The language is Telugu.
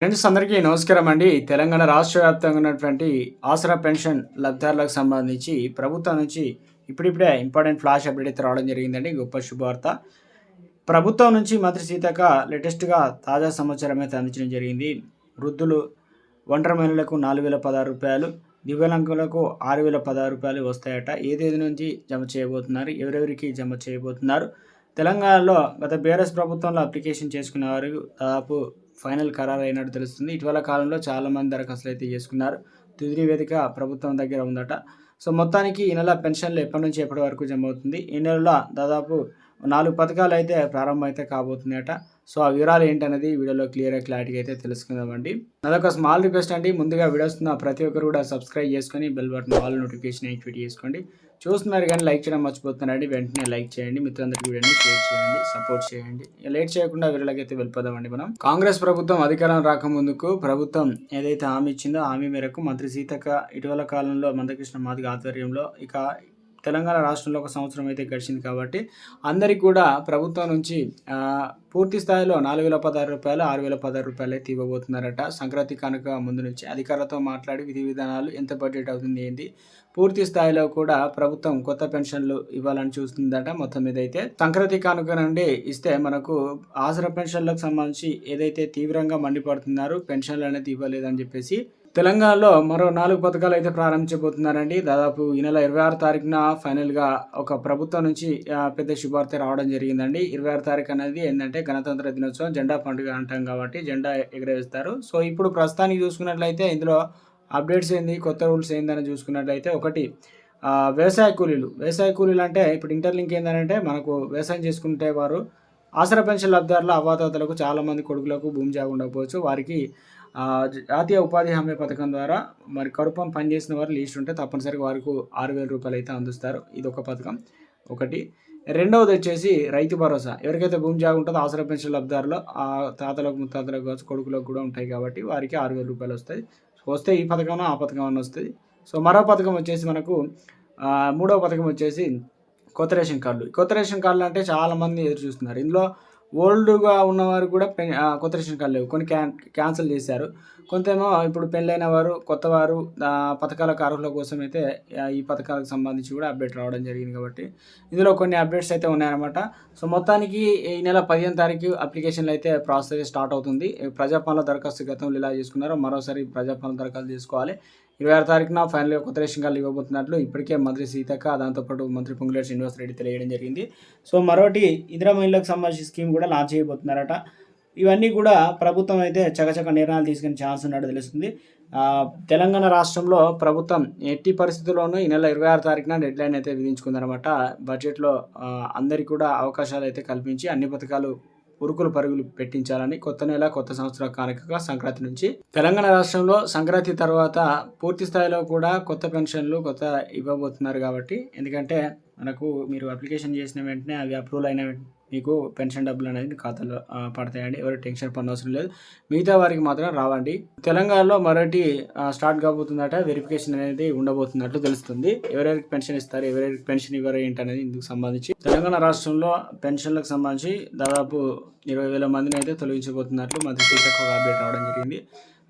ఫ్రెండ్స్ అందరికీ నమస్కారం అండి. తెలంగాణ రాష్ట్ర వ్యాప్తంగా ఉన్నటువంటి ఆసరా పెన్షన్ లబ్ధిదారులకు సంబంధించి ప్రభుత్వం నుంచి ఇప్పుడిప్పుడే ఇంపార్టెంట్ ఫ్లాష్ అప్డేట్ అయితే రావడం జరిగిందండి. గొప్ప శుభవార్త. ప్రభుత్వం నుంచి మంత్రి సీతక్క లేటెస్ట్గా తాజా సమాచారం అయితే అందించడం జరిగింది. వృద్ధులు ఒంటరి మహిళలకు నాలుగు వేల పదహారు రూపాయలు దివ్యాంగులకు ఆరు వేల పదహారు రూపాయలు వస్తాయట. ఏ తేదీ నుంచి జమ చేయబోతున్నారు? ఎవరెవరికి జమ చేయబోతున్నారు? తెలంగాణలో గత బీఆర్ఎస్ ప్రభుత్వంలో అప్లికేషన్ చేసుకున్న వారు దాదాపు ఫైనల్ ఖరారు అయినట్టు తెలుస్తుంది. ఇటీవల కాలంలో చాలామంది దరఖాస్తులు అయితే చేసుకున్నారు. తుది నివేదిక ప్రభుత్వం దగ్గర ఉందట. సో మొత్తానికి ఈ నెల పెన్షన్లు ఎప్పటి నుంచి ఎప్పటి వరకు జమ అవుతుంది? ఈ నెలలో దాదాపు నాలుగు పథకాలు అయితే ప్రారంభం అయితే కాబోతున్నాయట సో ఆ వివరాలు ఏంటనేది వీడియోలో క్లియర్గా క్లారిటీగా అయితే తెలుసుకుందామండి. అదొక స్మాల్ రిక్వెస్ట్ అండి. ముందుగా వీడియోస్తున్న ప్రతి ఒక్కరు కూడా సబ్స్క్రైబ్ చేసుకొని bell button all notification activate చేసుకోండి. చూస్తున్నారు కానీ లైక్ చేయడం మర్చిపోతున్నారండి. వెంటనే లైక్ చేయండి. మిత్రులందరికీ వీడియోని షేర్ చేయండి. సపోర్ట్ చేయండి. లేట్ చేయకుండా వీళ్ళకి అయితే వెళ్ళిపోదామండి మనం. కాంగ్రెస్ ప్రభుత్వం అధికారం రాకముందుకు ప్రభుత్వం ఏదైతే హామీ ఇచ్చిందో హామీ మేరకు మంత్రి సీతక్క ఇటీవల కాలంలో మందకృష్ణ మాదిగ ఆధ్వర్యంలో ఇక తెలంగాణ రాష్ట్రంలో ఒక సంవత్సరం అయితే గడిచింది కాబట్టి అందరికి కూడా ప్రభుత్వం నుంచి పూర్తి స్థాయిలో నాలుగు వేల పదహారు రూపాయలు ఆరు వేల పదహారు రూపాయలు అయితే ఇవ్వబోతున్నారట. సంక్రాంతి కనుక ముందు నుంచి అధికారులతో మాట్లాడి విధి విధానాలు ఎంత బడ్జెట్ అవుతుంది ఏంటి పూర్తి స్థాయిలో కూడా ప్రభుత్వం కొత్త పెన్షన్లు ఇవ్వాలని చూస్తుందట మొత్తం మీద అయితే. సంక్రాంతి కానుక నుండి ఇస్తే మనకు ఆసరా పెన్షన్లకు సంబంధించి ఏదైతే తీవ్రంగా మండిపడుతున్నారో పెన్షన్లు అనేది ఇవ్వలేదని చెప్పేసి తెలంగాణలో మరో నాలుగు పథకాలు అయితే ప్రారంభించబోతున్నారండి. దాదాపు ఈ నెల ఇరవై ఆరు తారీఖున ఫైనల్గా ఒక ప్రభుత్వం నుంచి పెద్ద శుభార్త రావడం జరిగిందండి. ఇరవై ఆరు తారీఖు అనేది ఏంటంటే గణతంత్ర దినోత్సవం జెండా పండుగ అంటాం కాబట్టి జెండా ఎగరవేస్తారు. సో ఇప్పుడు ప్రస్తుతానికి చూసుకున్నట్లయితే ఇందులో అప్డేట్స్ ఏంది కొత్త రూల్స్ ఏందని చూసుకున్నట్లయితే ఒకటి వ్యవసాయ కూలీలు. వ్యవసాయ కూలీలు అంటే ఇప్పుడు ఇంటర్లింక్ ఏంటంటే మనకు వ్యవసాయం చేసుకుంటే వారు ఆసరా పెన్షన్ లబ్ధారుల అవాతాతలకు చాలామంది కొడుకులకు భూమి జాగా ఉండకపోవచ్చు. వారికి జాతీయ ఉపాధి హామీ పథకం ద్వారా మరి కడుపం పనిచేసిన వారు లీస్ట్ ఉంటే తప్పనిసరిగా వారికి ఆరు వేల రూపాయలు అయితే అందిస్తారు. ఇది ఒక పథకం. ఒకటి. రెండవది వచ్చేసి రైతు భరోసా. ఎవరికైతే భూమి జాగా ఉంటుందో ఆసరా పెన్షన్ లబ్ధారులో ఆ తాతలకు ముత్తాతలకు కావచ్చు కొడుకులకు కూడా ఉంటాయి కాబట్టి వారికి ఆరు వేల రూపాయలు వస్తాయి. వస్తే ఈ పథకం ఆ పథకం వస్తుంది. సో మరో పథకం వచ్చేసి మనకు మూడవ పథకం వచ్చేసి కొత్త రేషన్ కార్డులు. కొత్త రేషన్ కార్డులు అంటే చాలామంది ఎదురు చూస్తున్నారు. ఇందులో ఓల్డ్గా ఉన్నవారు కూడా పెన్ కొత్త రేషన్ కార్డు లేవు. కొన్ని క్యాన్ క్యాన్సిల్ చేశారు. కొంతేమో ఇప్పుడు పెళ్ళైన వారు కొత్త వారు పథకాల అర్హుల కోసం అయితే ఈ పథకాలకు సంబంధించి కూడా అప్డేట్ రావడం జరిగింది కాబట్టి ఇందులో కొన్ని అప్డేట్స్ అయితే ఉన్నాయన్నమాట. సో మొత్తానికి ఈ నెల పదిహేను తారీఖు అప్లికేషన్లు అయితే ప్రాసెస్ స్టార్ట్ అవుతుంది. ప్రజాపాలన దరఖాస్తు గతంలో ఇలా చేసుకున్నారో మరోసారి ప్రజాపాలన దరఖాస్తు చేసుకోవాలి. ఇరవై ఆరు తారీఖున ఫైనల్గా కొత్త రేషన్ కార్డులు ఇవ్వబోతున్నట్లు ఇప్పటికే మంత్రి సీతక్క దాంతోపాటు మంత్రి పొంగులేటి శ్రీనివాస్ రెడ్డి తెలియడం జరిగింది. సో మరోటి ఇందిరా మహిళలకు సంబంధించిన స్కీమ్ కూడా లాంచ్ చేయబోతున్నారట. ఇవన్నీ కూడా ప్రభుత్వం అయితే చకచక నిర్ణయాలు తీసుకునే ఛాన్స్ ఉన్నట్టు తెలుస్తుంది. తెలంగాణ రాష్ట్రంలో ప్రభుత్వం ఎట్టి పరిస్థితుల్లోనూ ఈ నెల ఇరవై ఆరు తారీఖున డెడ్ లైన్ అయితే విధించుకుందనమాట బడ్జెట్లో అందరికీ కూడా అవకాశాలు అయితే కల్పించి అన్ని పథకాలు ఉరుకులు పరుగులు పెట్టించాలని కొత్త నెల కొత్త సంవత్సర కానుకగా సంక్రాంతి నుంచి. తెలంగాణ రాష్ట్రంలో సంక్రాంతి తర్వాత పూర్తి స్థాయిలో కూడా కొత్త పెన్షన్లు కొత్త ఇవ్వబోతున్నారు కాబట్టి ఎందుకంటే మనకు మీరు అప్లికేషన్ చేసిన వెంటనే అవి అప్రూవల్ అయిన మీకు పెన్షన్ డబ్బులు అనేది ఖాతాలో పడతాయండి. ఎవరు టెన్షన్ పడిన అవసరం లేదు. మిగతా వారికి మాత్రం రావండి. తెలంగాణలో మరొకటి స్టార్ట్ కాబోతుందట. వెరిఫికేషన్ అనేది ఉండబోతున్నట్లు తెలుస్తుంది. ఎవరెవరికి పెన్షన్ ఇస్తారు ఎవరెవరికి పెన్షన్ ఇవ్వరు ఏంటనేది ఇందుకు సంబంధించి. తెలంగాణ రాష్ట్రంలో పెన్షన్లకు సంబంధించి దాదాపు ఇరవై వేల మందిని అయితే తొలగించబోతున్నట్లు మంత్రి సీతకు ఒక అప్డేట్ రావడం జరిగింది.